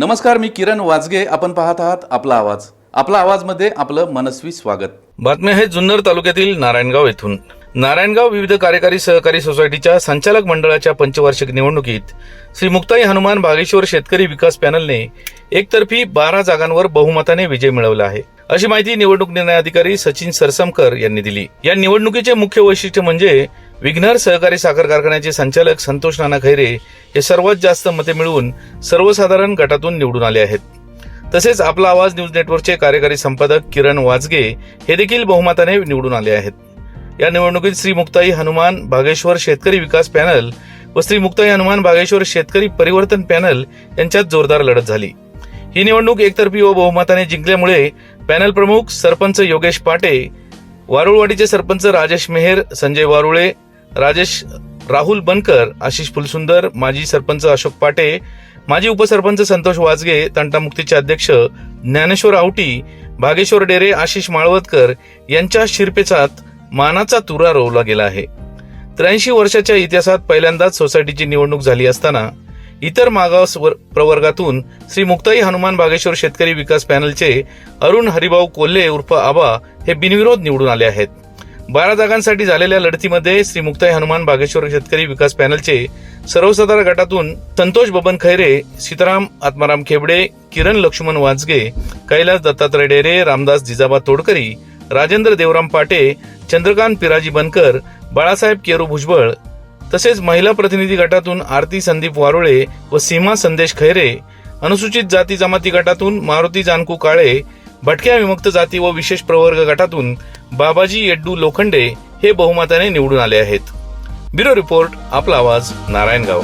नमस्कार मी किरण वाजगे. आपण पाहत आहात आपला आवाज. आपला आवाजमध्ये आपलं मनस्वी स्वागत. बातम्या आहे जुन्नर तालुक्यातील नारायणगाव येथून. नारायणगाव विविध कार्यकारी सहकारी सोसायटीच्या संचालक मंडळाच्या पंचवार्षिक निवडणुकीत श्री मुक्ताई हनुमान बागेश्वर शेतकरी विकास पॅनलने एकतर्फी बारा जागांवर बहुमताने विजय मिळवला आहे. अशी माहिती निवडणूक निर्णय अधिकारी सचिन सरसमकर यांनी दिली. या निवडणुकीचे मुख्य वैशिष्ट्य म्हणजे विघ्नर सहकारी साखर कारखान्याचे संचालक संतोष नाना खैरे हे सर्वात जास्त मते मिळवून सर्वसाधारण गटातून निवडून आले आहेत. तसेच आपला आवाज न्यूज नेटवर्कचे कार्यकारी संपादक किरण वाजगे हे देखील बहुमताने निवडून आले आहेत. या निवडणुकीत श्री मुक्ताई हनुमान बागेश्वर शेतकरी विकास पॅनल व श्री मुक्ताई हनुमान बागेश्वर शेतकरी परिवर्तन पॅनल यांच्यात जोरदार लढत झाली. ही निवडणूक एकतर्फी व बहुमताने जिंकल्यामुळे पॅनल प्रमुख सरपंच योगेश पाटे वारुळवाडीचे सरपंच राजेश मेहेर संजय वारुळे राजेश राहुल बनकर आशिष फुलसुंदर माजी सरपंच अशोक पाटे माजी उपसरपंच संतोष वाजगे तंटामुक्तीचे अध्यक्ष ज्ञानेश्वर आवटी भागेश्वर डेरे आशिष माळवतकर यांच्या शिरपेचात मानाचा तुरा रोवला गेला आहे. त्र्याऐंशी वर्षाच्या इतिहासात पहिल्यांदाच सोसायटीची निवडणूक झाली असताना इतर मागास प्रवर्गातून श्री मुक्ताई हनुमान बागेश्वर शेतकरी विकास पॅनलचे अरुण हरिभाऊ कोल्हे उर्फ आबा हे बिनविरोध निवडून आले आहेत. बारा जागांसाठी झालेल्या लढतीमध्ये श्री मुक्ताई हनुमान बागेश्वर शेतकरी विकास पॅनलचे सर्वसाधारण गटातून संतोष बबन खैरे सीताराम आत्माराम खेबडे किरण लक्ष्मण वाजगे कैलास दत्तात्रय डेरे रामदास जिजाबा तोडकरी राजेंद्र देवराम पाटे चंद्रकांत पिराजी बनकर बाळासाहेब केरू भुजबळ तसेच महिला प्रतिनिधी गटातून आरती संदीप वारुळे व सीमा संदेश खैरे अनुसूचित जाती जमाती गटातून मारुती जानकू काळे भटक्या विमुक्त जाती व विशेष प्रवर्ग गटातून बाबाजी येड्डू लोखंडे हे बहुमताने निवडून आले आहेत. ब्युरो रिपोर्ट आपला आवाज नारायणगाव.